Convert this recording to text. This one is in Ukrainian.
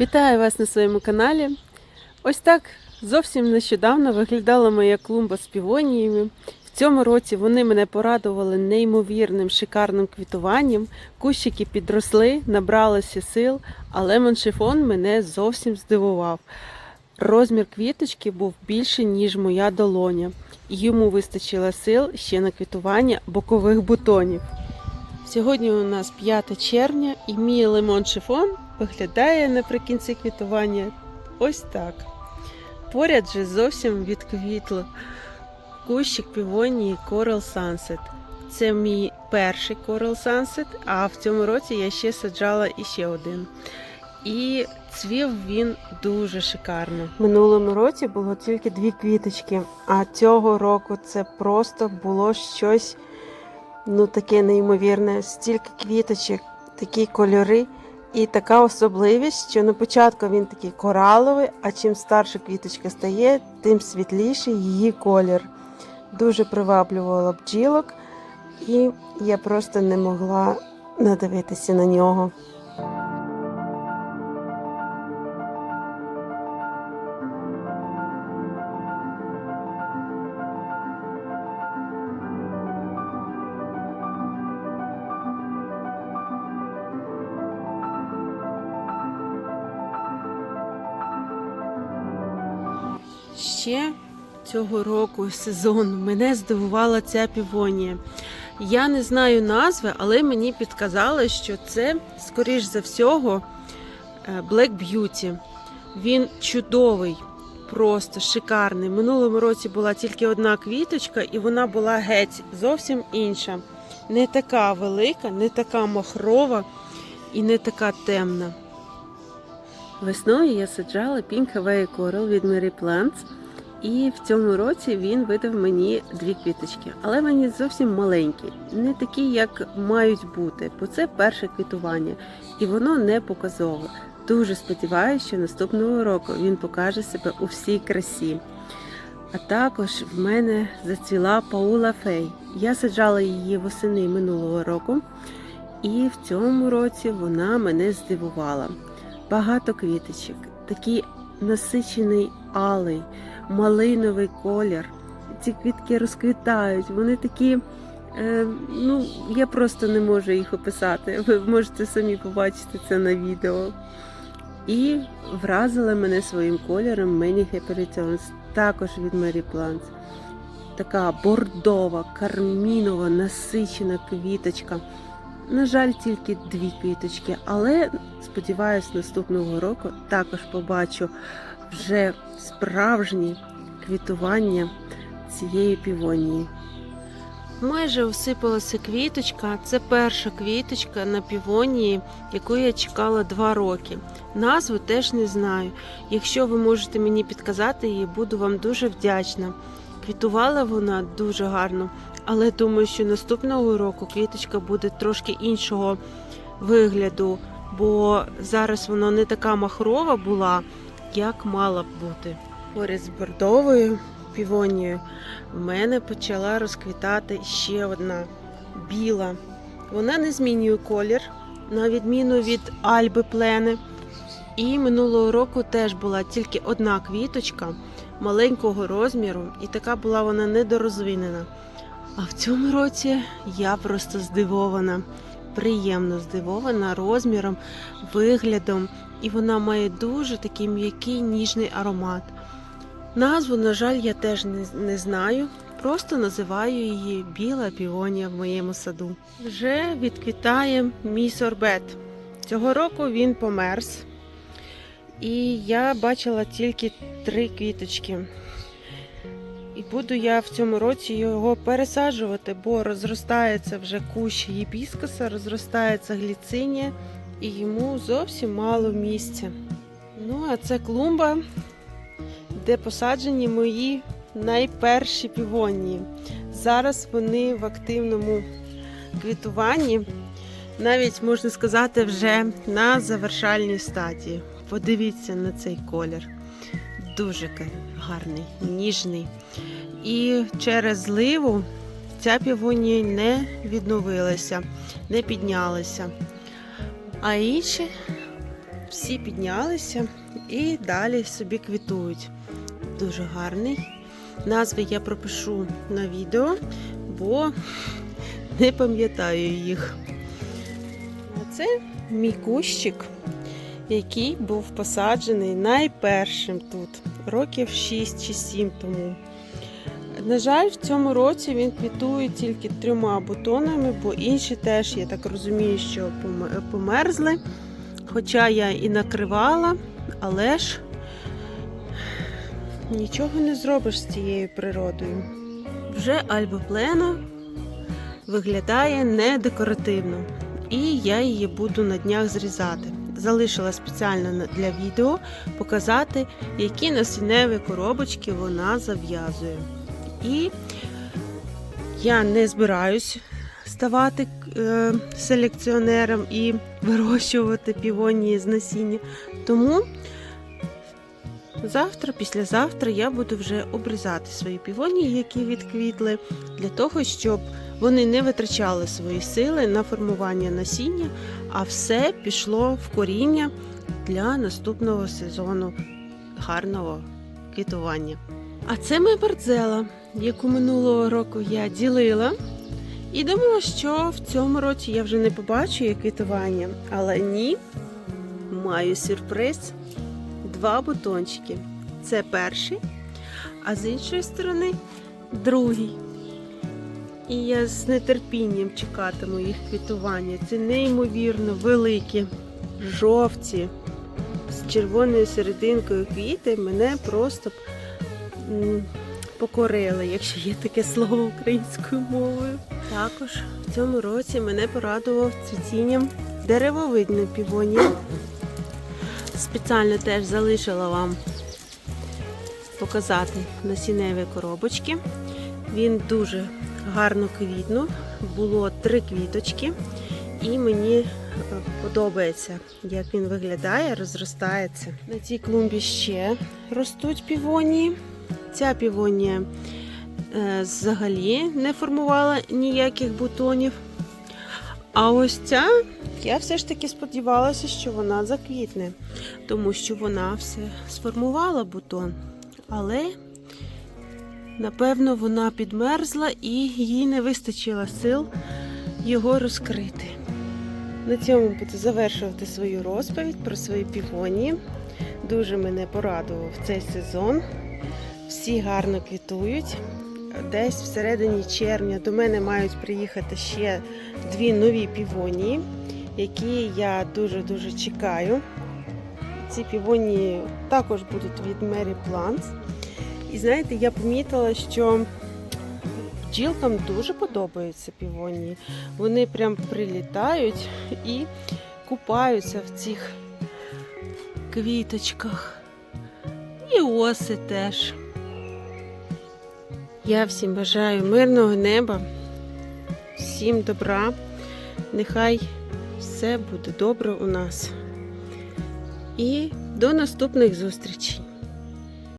Вітаю вас на своєму каналі. Ось так зовсім нещодавно виглядала моя клумба з півоніями. В цьому році вони мене порадували неймовірним шикарним квітуванням. Кущики підросли, набралося сил, а лемон шифон мене зовсім здивував. Розмір квіточки був більше, ніж моя долоня, і йому вистачило сил ще на квітування бокових бутонів. Сьогодні у нас 5 червня, і мій лимон шифон виглядає наприкінці квітування ось так. Поряд же зовсім відквітло кущик півонії Coral Sunset. Це мій перший Coral Sunset, а в цьому році я ще саджала іще один. І цвів він дуже шикарно. Минулому році було тільки дві квіточки, а цього року це просто було щось ну таке неймовірне. Стільки квіточок, такі кольори. І така особливість, що на початку він такий кораловий, а чим старше квіточка стає, тим світліший її колір. Дуже приваблювала бджілок, і я просто не могла надивитися на нього. Ще цього року сезон мене здивувала ця півонія. Я не знаю назви, але мені підказали, що це, скоріш за всього, е, Black Beauty. Він чудовий, просто шикарний. Минулому році була тільки одна квіточка, і вона була геть зовсім інша. Не така велика, не така махрова і не така темна. Весною я саджала Pink Coral від Mary Plants. І в цьому році він видав мені дві квіточки, але вони зовсім маленькі, не такі, як мають бути, бо це перше квітування, і воно не показове. Дуже сподіваюся, що наступного року він покаже себе у всій красі. А також в мене зацвіла Паула Фей. Я саджала її восени минулого року, і в цьому році вона мене здивувала. Багато квіточок, такий насичений алий малиновий колір. Ці квітки розквітають, вони такі. Е, ну, я просто не можу їх описати. Ви можете самі побачити це на відео. І вразила мене своїм кольором Many Happy також від Mary Plants. Така бордова, кармінова, насичена квіточка. На жаль, тільки дві квіточки, але сподіваюсь, наступного року також побачу вже справжнє квітування цієї півонії. Майже осипалася квіточка. Це перша квіточка на півонії, яку я чекала два роки. Назву теж не знаю. Якщо ви можете мені підказати її, буду вам дуже вдячна. Квітувала вона дуже гарно, але думаю, що наступного року квіточка буде трошки іншого вигляду, бо зараз вона не така махрова була, як мала б бути. Поряд з бордовою півонією в мене почала розквітати ще одна біла. Вона не змінює колір, на відміну від Альби Плени. І минулого року теж була тільки одна квіточка маленького розміру, і така була вона недорозвинена. А в цьому році я просто здивована, приємно здивована розміром, виглядом, і вона має дуже такий м'який ніжний аромат. Назву, на жаль, я теж не, не знаю. Просто називаю її біла півонія в моєму саду. Вже відквітає мій сорбет. Цього року він померз. І я бачила тільки три квіточки. І буду я в цьому році його пересаджувати, бо розростається вже кущ гібіскуса, розростається гліцинія, і йому зовсім мало місця. Ну, а це клумба, де посаджені мої найперші півонії. Зараз вони в активному квітуванні, навіть можна сказати, вже на завершальній стадії. Подивіться на цей колір. Дуже гарний, ніжний. І через зливу ця півонія не відновилася, не піднялася. А інші всі піднялися і далі собі квітують. Дуже гарний. Назви я пропишу на відео, бо не пам'ятаю їх. А це мій кущик, який був посаджений найпершим тут, років 6 чи 7 тому. На жаль, в цьому році він квітує тільки трьома бутонами, бо інші теж, я так розумію, що померзли. Хоча я і накривала, але ж нічого не зробиш з цією природою. Вже альбоплена виглядає не декоративно, і я її буду на днях зрізати. Залишила спеціально для відео показати, які насінневі коробочки вона зав'язує. І я не збираюсь ставати е, селекціонером і вирощувати півонії з насіння. Тому завтра, післязавтра я буду вже обрізати свої півонії, які відквітли, для того, щоб вони не витрачали свої сили на формування насіння, а все пішло в коріння для наступного сезону гарного квітування. А це моя бардзела, яку минулого року я ділила. І думала, що в цьому році я вже не побачу її квітування. Але ні, маю сюрприз. Два бутончики. Це перший, а з іншої сторони другий. І я з нетерпінням чекатиму їх квітування. Це неймовірно великі, жовті, з червоною серединкою квіти мене просто покорили, якщо є таке слово українською мовою. Також в цьому році мене порадував цвітінням деревовидне півонія. Спеціально теж залишила вам показати насінневі коробочки. Він дуже гарно квітнув. Було три квіточки, і мені е, подобається, як він виглядає, розростається. На цій клумбі ще ростуть півонії. Ця півонія е, взагалі не формувала ніяких бутонів. А ось ця, я все ж таки сподівалася, що вона заквітне, тому що вона все сформувала бутон. Але, напевно, вона підмерзла і їй не вистачило сил його розкрити. На цьому буду завершувати свою розповідь про свої півонії. Дуже мене порадував цей сезон. Всі гарно квітують. Десь всередині червня до мене мають приїхати ще дві нові півонії, які я дуже-дуже чекаю. Ці півонії також будуть від Mary Plants. І знаєте, я помітила, що бджілкам дуже подобаються півонії. Вони прям прилітають і купаються в цих квіточках. І оси теж. Я всім бажаю мирного неба, всім добра. Нехай все буде добре у нас. І до наступних зустрічей!